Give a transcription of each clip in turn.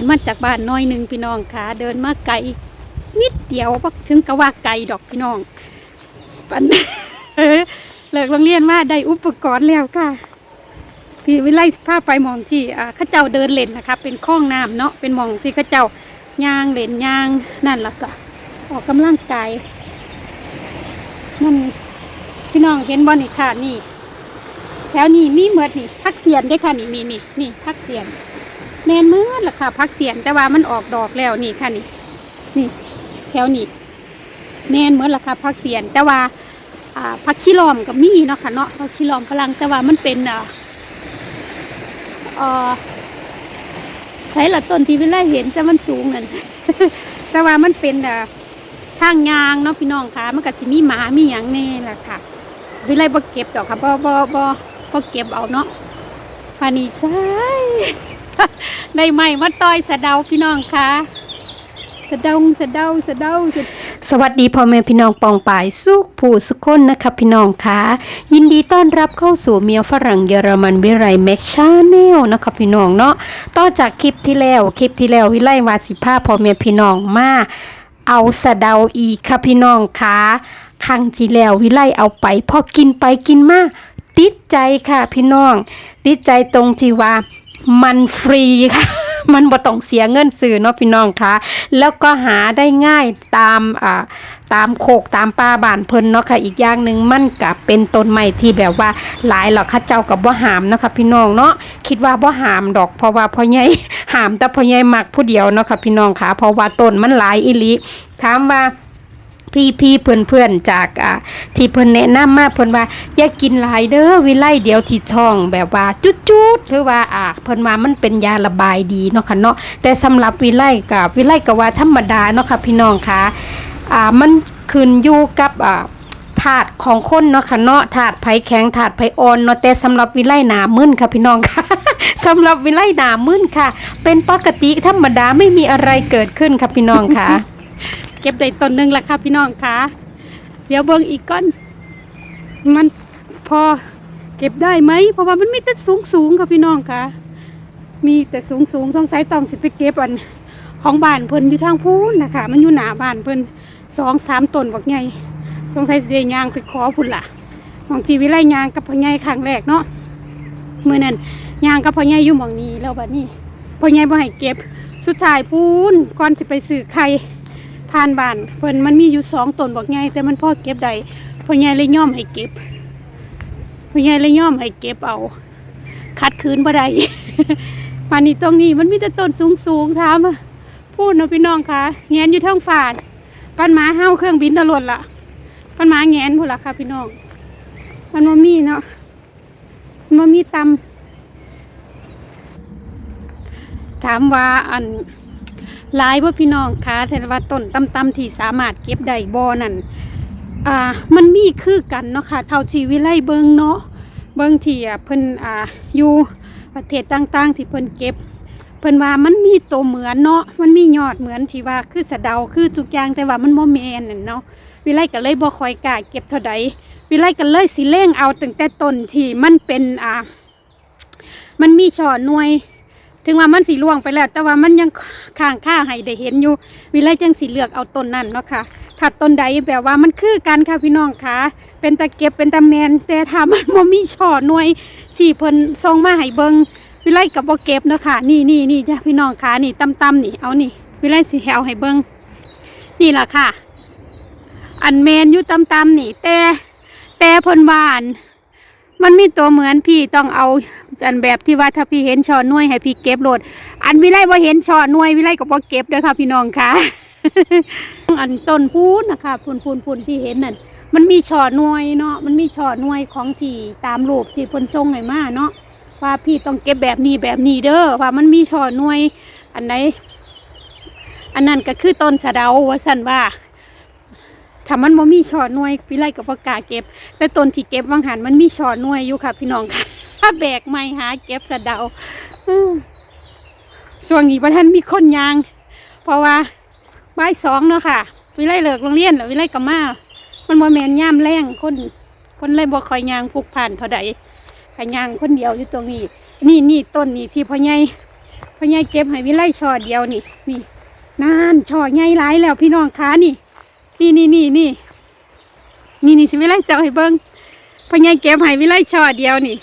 ินมาจากบ้านน้อยหนึ่งพี่น้องค่ะ เดินมาไกลนิดเดียวบ่ถึงกะว่าไกลดอกพี่น้องปันเออเลิกโรงเรียนว่าได้อุปกรณ์แล้วค่ะ พี่วิไลพาไปมองที่อ่าข้าเจ้าเดินเล่นนะคะเป็นคลองน้ำเนาะเป็นมองที่ข้าเจ้าย่างเล่นย่างนั่นและก็ออกกำลังกายนั่นพี่น้องเห็นบ่นี่ค่ะนี่ แถวนี้มีเหมือดนี่พักเสียนได้ค่ะนี่นี่นี่นี่พักเสียน แมนเมื่อละค่ะพักเสียนแต่ว่ามันออกดอกแล้วนี่ค่ะนี่นี่แถวนี้แมนเหมือนละค่ะพักเสียน แต่ว่าอ่าพักชิลอมกับมีเนาะค่ะเนาะพักชิลอมฝรั่งแต่ว่ามันเป็นอ่าเออใช้ละต้นที่เวลาเห็นแต่มันสูงนั่นแต่ว่ามันเป็นอ่าทางยางเนาะพี่น้องค่ะมันก็สิมีหมามีหยังแน่ล่ะค่ะวิไลบ่เก็บดอกค่ะบ่บ่บ่บ่เก็บเอาเนาะพานีใช่ ได้ใหม่มาต่อยสะเดาพี่น้องค่ะสะเดาสะเดาสะเดาสะสวัสดีพ่อแม่พี่น้องปองปายสุขผู้สุขคนนะคะพี่น้องค่ะยินดีต้อนรับเข้าสู่เมียฝรั่งเยอรมันวิไรแม็กชาแนลนะคะพี่น้องเนาะต่อจากคลิปที่แล้วคลิปที่แล้ววิไลวาสิภาพ่อแม่พี่น้องมาเอาสะเดาอีกค่ะพี่น้องค่ะครั้งที่แล้ววิไลเอาไปพอกินไปกินมาติดใจค่ะพี่น้อง ติดใจตรงที่ว่า มันฟรีค่ะ มันบ่ต้องเสียเงินซื้อเนาะพี่น้องคะแล้วก็หาได้ง่ายตามอ่าตามโคกตามป่าบ้านเพิ่นเนาะค่ะอีกอย่างหนึ่งมันกับเป็นต้นไม้ที่แบบว่าหลายหรอกข้าเจ้ากับบ่หามเนาะค่ะพี่น้องเนาะคิดว่าบ่หามดอกเพราะว่าพ่อใหญ่หามแต่พ่อใหญ่มักผู้เดียวเนาะค่ะพี่น้องค่ะเพราะว่าต้นมันหลายอีหลีถามว่า พี่พี่เพื่อนเพื่อนๆจากอ่าที่เพิ่อนแนะนำมาเพิ่อนว่าอย่ากินหลายเด้อวิไลเดียวที่ท้องแบบว่าจุดๆหรือว่าอ่าเพิ่อนว่ามันเป็นยาระบายดีเนาะค่ะเนาะแต่สำหรับวิไลกับวิไลก็ว่าธรรมดาเนาะค่ะพี่น้องค่ะอ่ามันขึ้นอยู่กับอ่าถาดของคนเนาะค่ะเนาะถาดไผแข็งถาดไผอ่อนเนาะแต่สำหรับวิไลหนามึนค่ะพี่น้องค่ะสำหรับวิไลหนามึนค่ะ เป็นปกติธรรมดาไม่มีอะไรเกิดขึ้นค่ะพี่น้องค่ะ เก็บได้ต้นหนึ่งแล้วค่ะพี่น้องค่ะ เดี๋ยวเบิ่งอีกก้อน มันพอเก็บได้ไหมเพราะว่ามันมีแต่สูงสูงค่ะพี่น้องค่ะ มีแต่สูงสูงสงสัยต้องสิไปเก็บอันของบ้านเพิ่นอยู่ทางพูนนะคะ มันอยู่หนาบ้านเพิ่นสองสามต้นบักใหญ่สงสัยเสียยางไปขอพุ่นล่ะบางทีวิไลยางกับพ่อใหญ่ครั้งแรกเนาะเมื่อนั้นยางกับพ่อใหญ่อยู่หมองนี้แล้วบัดนี้พ่อใหญ่บ่ให้เก็บสุดท้ายพูนก่อนสิไปซื้อไข่ ผ่านบ้านเพิ่นมันมีอยู่สองต้นบอกไงแต่มันพ่อเก็บได้พ่อใหญ่เลยย่อมให้เก็บพ่อใหญ่เลยย่อมให้เก็บเอาขัดคืนบ่ได้ป่านนี้ตรงนี้มันมีแต่ต้นสูงสูงๆถามพูดเนาะพี่น้องคะแงนอยู่เทั้งฝาดปันหมาเฮาเครื่องบินตลอดละปันหมาแงนพุ่นละค่ะพี่น้องมันมามีเนาะมันมามีตำถามว่าอัน หลายว่าพี่น้องคะแต่ว่าต้นตำตำๆที่สามารถเก็บได้บ่นั่นอ่ามันมีคือกันเนาะค่ะเท่าชีวิไลเบิงเนาะเบิงที่อะเพิ่นอ่าอยู่ประเทศต่างๆ ที่เพิ่นเก็บเพิ่นว่ามันมีตัวเหมือนเนาะมันมียอดเหมือนที่ว่าคือสะเดาคือทุกอย่างแต่ว่ามันบ่แม่นนั่นเนาะวิไลก็เลยบ่คอยกล้าเก็บเท่าใดวิไลก็เลยสิเล่งเอาตั้งแต่ต้นที่มันเป็นอ่ามันมีช่อหน่วย ถึงว่ามันสีล่วงไปแล้ว แต่ว่ามันยังข้างข้าให้ได้เห็นอยู่ วิไลจังสีเลือกเอาต้นนั่นเนาะค่ะถ้าต้นใดแบบว่ามันคือกันค่ะพี่น้องค่ะ เป็นตะเก็บเป็นตะแมนแต่ถ้ามันบ่มีช่อหน่วยที่เพิ่นส่งมาให้เบิงวิไลกับบ่เก็บเนาะค่ะ นี่นี่นี่จ้ะพี่น้องค่ะนี่ตำๆนี่เอานี่ วิไลสิให้เอาให้เบิงนี่แหละค่ะ อันแมนอยู่ตำๆนี่ แต่แต่เพิ่นว่าน มันมีตัวเหมือนพี่ต้องเอาอันแบบที่ว่าถ้าพี่เห็นช่อหน่วยให้พี่เก็บโหลด อันวิไลว่าเห็นช่อหน่วยวิไลก็บ่เก็บด้อค่ะพี่น้องค่ะอันต้นพูนนะคะพูนพูนพูนที่เห็นนั่นมันมีช่อหน่วยเนาะมันมีช่อหน่วยของที่ตามรูปที่พนส่งให้มาเนาะว่าพี่ต้องเก็บแบบนี้แบบนี้เด้อว่ามันมีช่อหน่วย อันไหนอันนั้นก็คือต้นสะเดาว่าสั่นว่า ถ้ามันบ่มีช่อหน่วยวิไลก็บ่กล้าเก็บ แต่ต้นที่เก็บวังหันมันมีช่อหน่วยอยู่ค่ะพี่น้องค่ะถ้าแบกไม้หาเก็บสะเดาอช่วงนี้พระท่านมีคนยาง เพราะว่าบ่ายสองเนาะค่ะ วิไลเลิกโรงเรียนแล้ววิไลก็มา มันบ่แม่นย่ามแรงคนคนเลยบ่คอยยางผูกผ่านเท่าใดขยางคนเดียวอยู่ตรงนี้ นี่นี่ต้นนี้ที่พ่อใหญ่พ่อใหญ่เก็บให้วิไลช่อเดียวนี่นี่นานช่อใหญ่หลายแล้วพี่น้องคะนี่ นี่นี่นี่นี่นี่นี่สิวิไลเจ้าให้เบิ้งพ่อใหญ่เก็บให้วิไลช่อเดียวนี่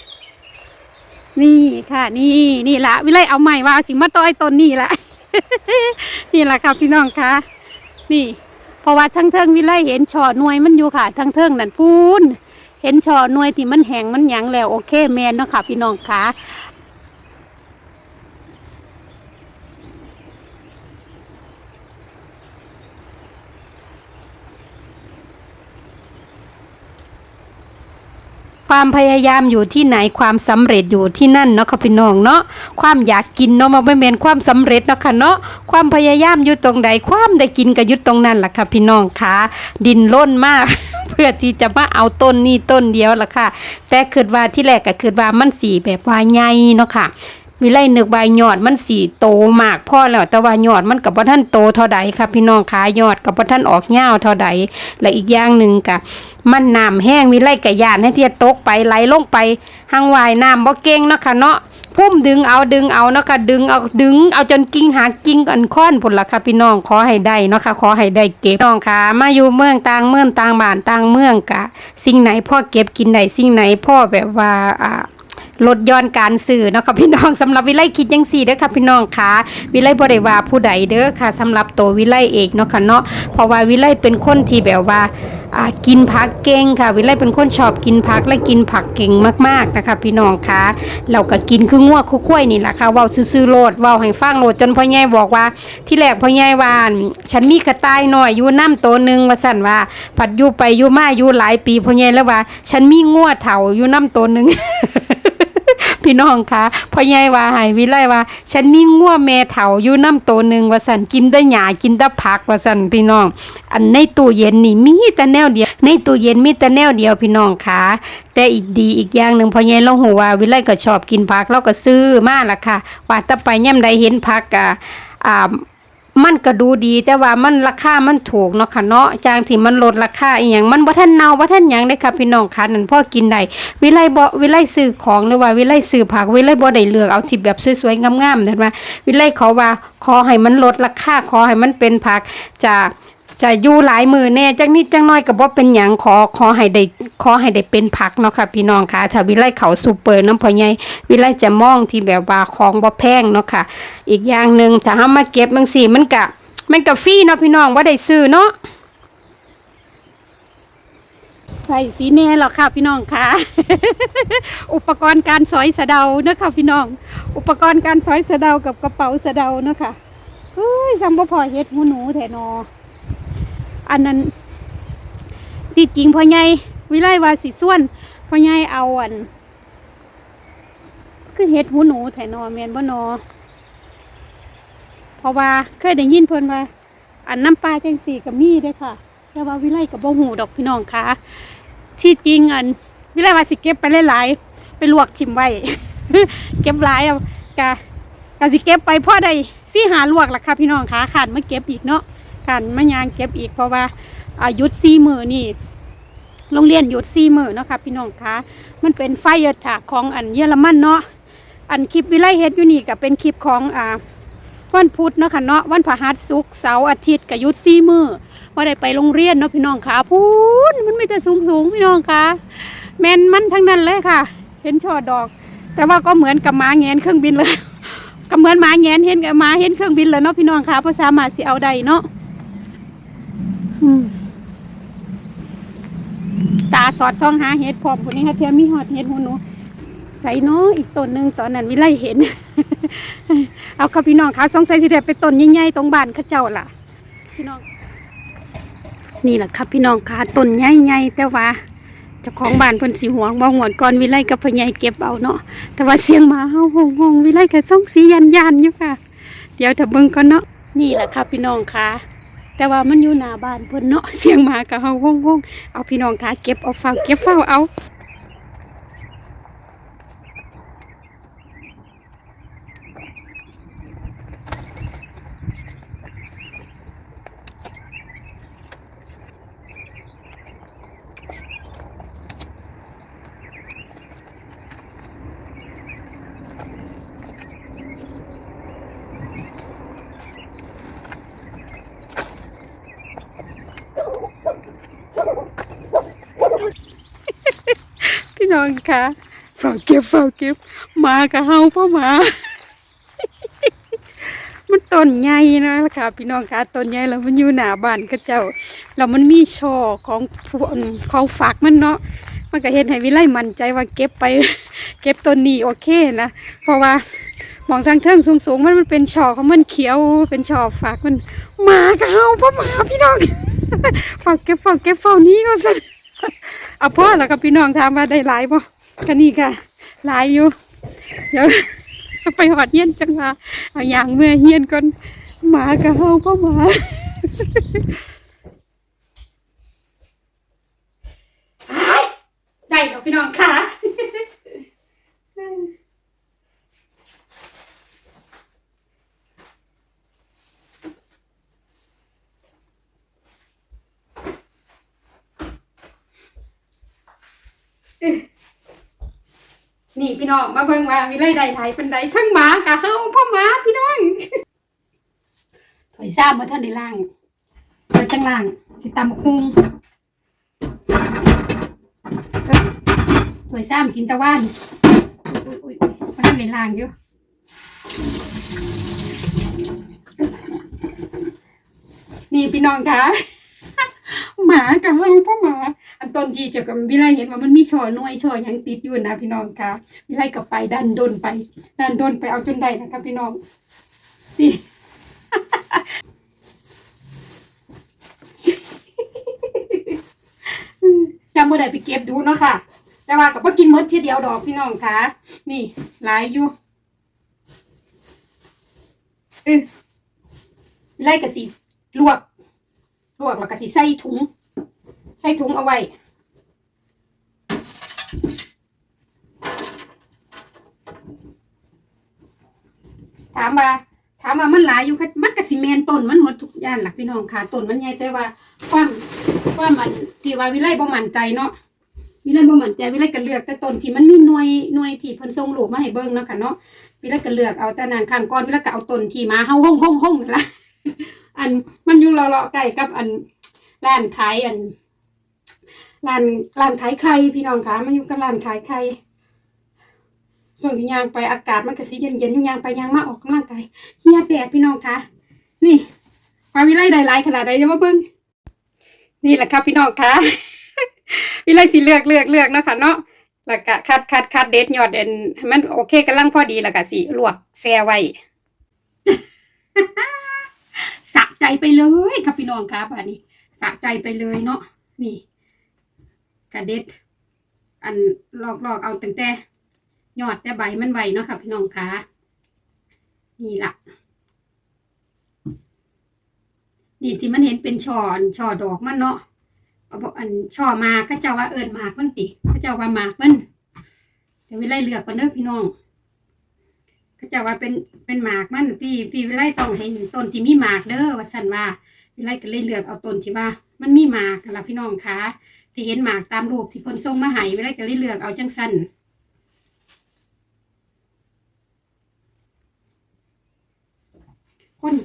นี่ค่ะ นี่นี่ละวิไลเอาใหม่ว่าสิมาต้อยต้นนี่ละนี่ละค่ะพี่น้องคะนี่เพราะว่าทั้งเทิงวิไลเห็นช่อหน่วยมันอยู่ค่ะ ทั้งเทิงนั่นพูนเห็นช่อหน่วยที่มันแห้งมันหยังแล้วโอเคแมนเนาะค่ะพี่น้องคะ ความพยายามอยู่ที่ไหนความสำเร็จอยู่ที่นั่นเนาะค่ะพี่น้องเนาะความอยากกินเนาะมันไม่เป็นความสำเร็จเนาะค่ะเนาะความพยายามอยู่ตรงใดความได้กินก็อยู่ตรงนั้นแหละค่ะพี่น้องค่ะดินล้นมาก เพื่อที่จะมาเอาต้นนี้ต้นเดียวละค่ะ แต่คิดว่าที่แรกก็คิดว่ามันสีแบบว่าใหญ่เนาะค่ะวิไลนึกใบหยอดมันสีโตมากพ่อแล้วแต่ว่าหยอดมันกับว่าท่านโตเท่าใดค่ะพี่น้องขาหยอดกับว่าท่านออกเงาเท่าใดและอีกอย่างหนึ่งกะ มันน้ำแห้งวิไลกะยานให้เทียตกไปไหลลงไปหางวายน้ำบ่เก่งเนาะค่ะเนาะพุ่มดึงเอาดึงเอาเนาะค่ะดึงเอาดึงเอาจนกิ่งหากิ่งอันค้อนผลละค่ะพี่น้องขอให้ได้เนาะค่ะขอให้ได้เก็บน้องค่ะ มาอยู่เมืองต่างเมืองต่างบ้านต่างเมืองกะ สิ่งไหนพ่อเก็บกินได้สิ่งไหนพ่อแบบว่าอ่าลดย้อนการสื่อเนาะค่ะพี่น้องสำหรับวิไลคิดยังสี่เด้อค่ะพี่น้องค่ะวิไลบ่ได้ว่าผู้ใดเด้อค่ะสำหรับตัววิไลเองเนาะค่ะเนาะเพราะว่าวิไลเป็นคนที่แบบว่า กินผักเก่งค่ะ วิไลเป็นคนชอบกินผักและกินผักเก่งมากๆนะคะ พี่น้องคะเราก็กินคือง่วคือข้วยนี่แหละค่ะว้าซื้อๆโลดว่าให้ฟังโลดจนพ่อใหญ่บอกว่า ที่แรกพ่อใหญ่วานฉันมีกระต่ายหน่อยอยู่น้ำตัวหนึ่งว่าสั่นว่า ผัดอยู่ไปอยู่มาอยู่หลายปีพ่อใหญ่แล้วว่า ฉันมีง่วเถ่าอยู่น้ำตัวหนึ่ง พี่น้องคะพ่อใหญ่ว่าใหายวิไลว่า ฉันมีง่วแม่เถาอยู่น้ำตัวหนึ่งว่าสันกินได้หยากินได้ผักว่าสันพี่น้อง อันในตู้เย็นนี่มีแต่แนวเดียว ในตู้เย็นมีแต่แนวเดียวพี่น้องคะแต่อีกดีอีกอย่างหนึ่งพ่อใหญ่เราหูว่าวิไลก็ชอบกินผักเราก็ซื้อมาละค่ะว่าแตะไปย่ำใดเห็นผักอะอ่า มันก็ดูดีแต่ว่ามันราคามันถูกเนาะค่ะเนาะจางที่มันลดราคาอีหยังมันบ่ทันเนาบ่ทันหยังได้ค่ะพี่น้องค่ะนั่นพ่อกินได้วิไลบ่วิไลซื้อของหรือว่าวิไลซื้อผักวิไลบ่ได้เลือกเอาที่แบบสวยๆงามๆเห็นไหมวิไลขอว่าขอให้มันลดราคาขอให้มันเป็นผักจาก จะอยู่หลายมือแน่จักนิดจังน้อยก็บ่เป็นหยังขอขอให้ได้ขอให้ได้เป็นผักเนาะค่ะพี่น้องค่ะถ้าวิไลเขาซูเปอร์น้ำพ่อใหญ่วิไลจะมองที่แบบว่าของบ่แพงเนาะค่ะ อีกอย่างหนึ่งถ้าเฮามาเก็บจังซี่มันก็มันก็ฟรีเนาะพี่น้องบ่าได้ซื้อเนาะใส่สีแน่หรอกค่ะพี่น้องค่ะ อุปกรณ์การสอยสะเดาเนาะค่ะพี่น้อง อุปกรณ์การสอยสะเดากับกระเป๋าสะเดาเนาะค่ะเฮ้ยซัมบ่พอเฮ็ดหูหนูแทนอ อันนั้นจริงพ่อใหญ่วิไลวาสิส่วนพ่อใหญ่เอาอันคือเฮ็ดหูหนูแท้นอแมนบ่นอเพราะว่าเคยได้ยินเพิ่นว่า อันน้ำปลาจังสีกับมีเด้ค่ะ แต่ว่าวิไลกับบ่หูดอกพี่น้องค่ะที่จริงอันวิไลว่าสิเก็บไปหลายๆไปลวกทิมไว้เก็บหลายเอากะกะสิเก็บไปพ่อได้สิหาลวกล่ะค่ะพี่น้องค่ะขาดมาเก็บอีกเนาะ ขาดมายางเก็บอีกเพราะว่าอายุดสี่มือนี่โรงเรียนหยุดสี่มือเนาะค่ะพี่น้องคะมันเป็นไฟเยอะจากของอันเยอรมันเนาะอันคลิปวิไลเฮ็ดอยู่นี่ก็เป็นคลิปของอ่าวันพุธเนาะค่ะเนาะวันพฤหัสศุกร์เสาร์อาทิตย์ก็หยุดสี่มือว่าได้ไปโรงเรียนเนาะพี่น้องค่ะพูนมันไม่แต่สูงสูงพี่น้องค่ะแมนมันทั้งนั้นเลยค่ะ เห็นช่อดอก แต่ว่าก็เหมือนกับหมาแงนเครื่องบินเลยก็เหมือนหมาแงนเห็นกับหมาเห็นเครื่องบินเลยเนาะพี่น้องค่ะเพราะสามารถสิเอาได้เนาะ ตาสอดซ่องหาเห็ดพร้อมคนนี้ค่ะเทียมมีหอดเห็ดหูหนูใส่เนาะอีกต้นหนึ่งตอนนั้นวิไลเห็น เอาค่ะพี่น้องค่ะสงใสัยสิได้ไปต้นใหญ่ๆตรงบ้านข้าเจ้าล่ะ พี่น้อง นี่แหละครับพี่น้องค่ะต้นใหญ่ๆแต่ว่าเจ้าของบ้านเพิ่นสิหวงบ่หวนก่อนวิไลกับพ่อใหญ่เก็บเอาเนาะแต่ว่าเสียงหมาเฮาหงหงวิไลก็ส่งสียันยันอยู่ค่ะ เดี๋ยวถ้าเบิ่งก่อนเนาะนี่แหละครับพี่น้องค่ะ แต่ว่ามันอยู่หน้าบ้านเพิ่นเนาะเสียงหมากะเฮาหงหงเอาพี่น้องค่ะเก็บเอาเฝ้าเก็บเฝ้าเอา พี่น้องค่ะเฝ้าเก็บเฝ้าเก็บ มากับเฮาพ่อหมา มันต้นใหญ่นะค่ะ พี่น้องค่ะต้นใหญ่แล้วมันอยู่หน้าบ้านก็เจ้าแล้วมันมีช่อของพวกของฝากมันเนาะมันก็เห็นให้วิไลมั่นใจว่าเก็บไป เก็บต้นนี้โอเคนะเพราะว่ามองทางเทิงสูงๆมันมันเป็นช่อของมันเขียวเป็นช่อฝากมันมากับเฮาพ่อหมาพี่น้องฝากเก็บฝากเก็บเฝ้านี้ก็สิ เอาพ่อแล้วก็พี่น้องถามว่าได้หลายบ่ก็นี่ค่ะหลายอยู่ เดี๋ยวไปหอดเฮียนจังว่าเอาอย่างเมื่อเฮียนก่อนหมากับเฮาพ่อหมาได้แล้วพี่น้องค่ะ นี่พี่น้องมาเบิ่งว่าวิไลใดไหลเป็นใดทั้งหมากับเฮาพ่อหมาพี่น้องถอยซ้ำมาท่านในล่างถอยจังล่างสิตำบักคุงถอยซ้ำกินตะวันอุ้ยอุ้ยมาท่านในล่างอยู่นี่พี่น้องคะหมากับเฮาพ่อหมา ต้นที่เจ้ากับวิไลเห็นว่ามันมีช่อหน่วยช่อยังติดอยู่นะพี่น้องค่ะวิไลก็ไปดันดนไปดันดนไปเอาจนได้นะครับพี่น้องนี่จำบ่ได้ไปเก็บดูเนาะค่ะ แต่ว่ากับว่ากินหมดทีเดียวดอกพี่น้องค่ะนี่หลายอยู่เออไลก็สิลวกลวกแล้วก็สิใส่ถุง ใส่ถุงเอาไว้ ถามว่าถามว่ามันหลายอยู่ค่ะมันกสิแมนต้นมันหมดทุกอย่างหลักพี่น้องค่ะต้นมันใหญ่แต่ว่าความความมันที่ว่าวิไลบ่มั่นใจเนาะวิไลบ่มั่นใจวิไลก็เลือกแต่ต้นที่มันมีหน่วยหน่วยที่เพิ่นส่งรูปมาให้เบิ่งเนาะค่ะเนาะวิไลก็เลือกเอาแต่นั้นข้างก่อนวิไลก็เอาต้นที่มาเฮาห้องห้องห้องนั่นละอันมันอยู่เลาะๆใกล้กับอันร้านขายอันร้านร้านขายไข่พี่น้องค่ะมันอยู่กับร้านขายไข่ ส่วนที่ยางไปอากาศมันก็สิเย็นๆอยู่ยางไปยางมาออกกำลังกายเฮียแดดพี่น้องคะนี่ความวิไลได้หลายขนาดใดจะมาเบิ่งนี่แหละครับพี่น้องคะวิไลสิเลือกเลือกเลือกเนาะค่ะเนาะแล้วก็คัดคัดคัดเด็ดยอดเด่นให้มันโอเคกำลังพอดีแล้วก็สิลวกแช่ไว้สะใจไปเลยครับพี่น้องครับอันนี้สะใจไปเลยเนาะนี่กระเด็ด อันลอกลอกเอาตั้งแต่ ยอดแต่ใบมันไวเนาะค่ะพี่น้องคะนี่ละนี่ที่มันเห็นเป็นช่อนช่อดอกมันเนาะบอกอันช่อมาก็เจ้าว่าเอิญหมากมันติก็เจ้าว่าหมากมันเดี๋ยววิไลเลือกกันเด้อพี่น้องก็เจ้าว่าเป็นเป็นหมากมันพี่พี่วิไลต้องเห็นต้นที่มีหมากเด้อว่าสันว่าวิไลก็เลยเลือกเอาต้นที่ว่า มันมีหมากนั่นละพี่น้องคะที่เห็นหมากตามรูปที่เพิ่นส่งมาห้ไว้ได้ก็เลยเลือกเอาจังสัน คน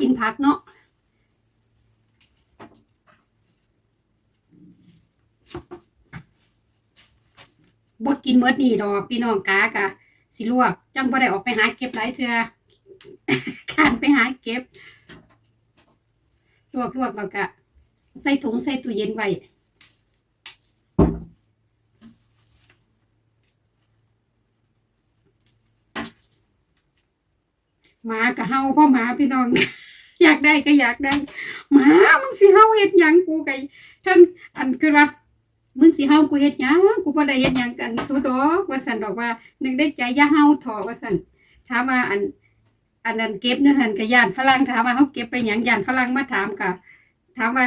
กินผักเนาะบ่กินเมดนี่ดอกพี่น้องกากะสิลวก จังบ่ได้ออกไปหาเก็บหลายเทือขานไปหาเก็บ ลวกลวกแล้วก็ใส่ถุงใส่ตู้เย็นไว้ หมากับเฮาพ่อหมาพี่น้อง อยากได้ก็อยากได้หมามึงสิเฮาเฮ็ดหยังกูไก่ท่านอันคือว่ามึงสิเฮากูเฮ็ดหยังกูบ่ได้เฮ็ดหยังกันสุดดอกว่าซั่นดอกว่านึกได้ใจอย่าเฮาถอว่าซั่นถามว่าอัน อันนั้นเก็บอยู่หั่นก็ย่านฝรั่งถามว่าเฮาเก็บไปหยังย่านฝรั่งมาถามก็ถามว่า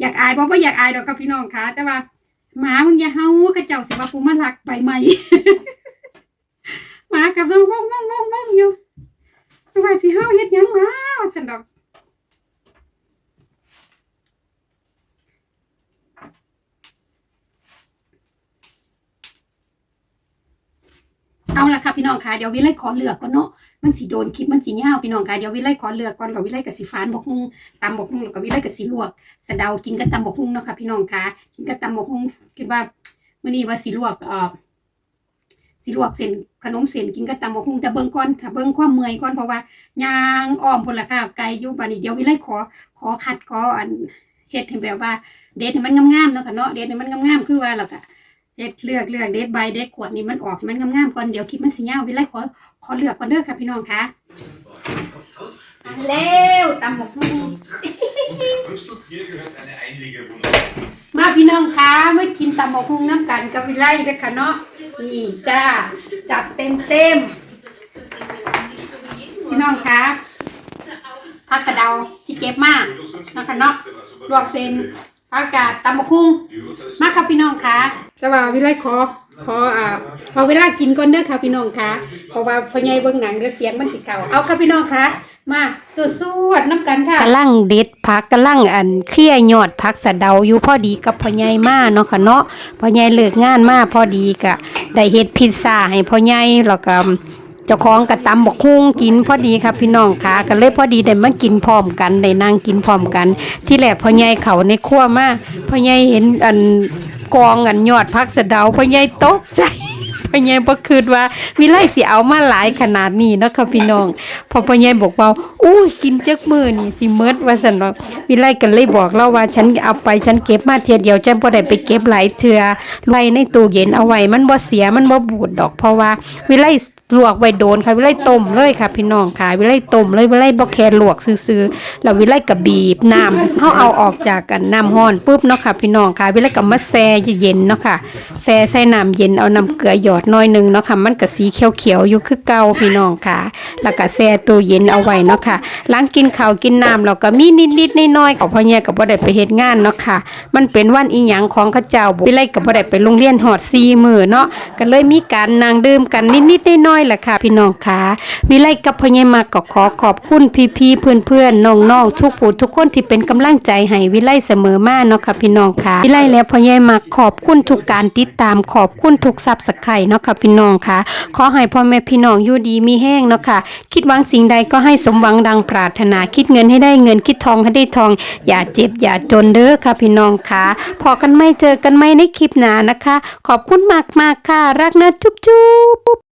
อยากอายบ่บ่อยากอายดอกกับพี่น้องค่ะ แต่ว่าหมามึงอย่าเฮากระเจ้าสิว่ากูมาลักใบใหม่หมากับเฮาว่องว่องว่องว่องอยู่ ว่าสิเฮาเฮ็ดหยังวะว่าซั่นดอกเอาละค่ะพี่น้องค่ะเดี๋ยววิไลขอเลือกก่อนเนาะมันสิโดนคลิปมันสิยาวพี่น้องค่ะเดี๋ยววิไลขอเลือกก่อนแล้ววิไลกับสิฟานบกฮุงตำบกฮุงแล้วก็วิไลกับสิลวกสะเดากินกับตำบกฮุงเนาะค่ะพี่น้องค่ะกินกับตำบกฮุงคิดว่ามื้อนี้ว่าสิลวกเอ่อ สิลวกเส้นขนมเส้นกินกับตำบักหุ่งแต่เบิ่งก่อนถ้าเบิ่งความเมื่อยก่อนเพราะว่าย่างอ้อมพุ่นละค่ะไกลอยู่บัดนี้เดี๋ยววิไลขอขอคัดขออันเฮ็ดให้แบบว่า เด็ดให้มันงามๆเนาะค่ะเนาะเด็ดให้มันงามๆคือว่าแล้วก็เด็ดเลือกเลือกเด็ดใบเด็ดขวดนี่มันออกให้มันงามๆก่อนเดี๋ยวคลิปมันสิยาววิไลขอขอเลือกก่อนเด้อค่ะพี่น้องค่ะแล้วตำบักหุ่ง Rückzug, hier gehört eine Einlegewohnung. มาพี่น้องคะมากินตำบักหุ่งน้ำกันกับวิไลเด้อค่ะเนาะ นี่จ้า จัดเต็มเต็มพี่น้องคะผักกระเดาที่เก็บมากนะคะเนาะลวกเส้นผักกาดตำบักหุ่งมากค่ะพี่น้องคะแต่ว่าวิไลขอขออ่าขอเวลากินก่อนเด้อค่ะพี่น้องคะเพราะว่าพ่อใหญ่เบิ่งหนังเดี๋ยวเสียงมันสิเก่าเอาค่ะพี่น้องคะ มาสู้ๆน้ำกันค่ะกำลังเด็ดผักกำลังอันเคลี่ยยอดผักสะเดาอยู่พอดีกับพ่อใหญ่มาเนาะค่ะเนาะพ่อใหญ่เลิกงานมาพอดีกะได้เฮ็ดพิซซ่าให้พ่อใหญ่แล้วก็เจ้าของก็ตำบักฮุ่งกินพอดีครับพี่น้องค่ะก็เลยพอดีได้มากินพร้อมกันได้นั่งกินพร้อมกัน ที่แรกพ่อใหญ่เขาในครัวมาพ่อใหญ่เห็นอันกองอันยอดผักสะเดาพ่อใหญ่ตกใจ พ่อใหญ่บ่คิดว่าวิไลสิเอามาหลายขนาดนี้เนาะค่ะพี่น้องพอพ่อใหญ่บอกว่าอู้กินจักมื้อนี่สิเมิดว่าซั่นเนาะวิไลก็เลยบอกเราว่าฉันเอาไปฉันเก็บมาเทียเดียวฉันบ่ได้ไปเก็บหลายเทื่อไว้ในตู้เย็นเอาไว้มันบ่เสียมันบ่บูดดอกเพราะว่าวิไล ลวกไว้โดนค่ะวิไลต้มเลยค่ะ พี่น้องค่ะวิไลต้มเลยวิไลบ่แค่ลวกซื่อๆแล้ววิไลก็บีบน้ำเฮาเอาออกจากกันน้ำร้อนปุ๊บเนาะค่ะ พี่น้องค่ะวิไลก็มาแช่เย็นเนาะค่ะแช่ใส่น้ำเย็นเอาน้ำเกลือหยอดน่อยหนึงเนาะค่ะมันก็สีเขียวๆอยู่คือเก่าพี่น้องค่ะ แล้วก็แช่ตู้เย็นเอาไว้เนาะค่ะหลังกินข้าวกินน้ำเราก็มีนิดๆน้อยๆก็พ่อแย่ก็บ่ได้ไปเฮ็ดงานเนาะค่ะ มันเป็นวันอีหยังของเขาเจ้าวิไลก็บ่ได้ไปโรงเรียนฮอด4มื้อเนาะก็เลยมีการนั่งดื่มกันนิดๆน้อยๆแหละค่ะพี่น้องค่ะวิไลกับพญ่มากก็ขอขอบคุณพี่ๆเพื่อนๆน้องๆทุกผู้ทุกคนที่เป็นกำลังใจให้วิไลเสมอมาเนาะค่ะพี่น้องค่ะวิไลและพญ่มากขอบคุณทุกการติดตามขอบคุณทุกซับสไครเนาะค่ะพี่น้องค่ะ ขอให้พ่อแม่พี่น้องอยู่ดีมีแห้งเนาะค่ะ คิดหวังสิ่งใดก็ให้สมหวังดังปรารถนาคิดเงินให้ได้เงินคิดทองให้ได้ทอง อย่าเจ็บอย่าจนเด้อค่ะพี่น้องค่ะพอกันไม่เจอกันไม่ในคลิปหน้านะคะ ขอบคุณมากๆค่ะ รักนะจุ๊บจุ๊บ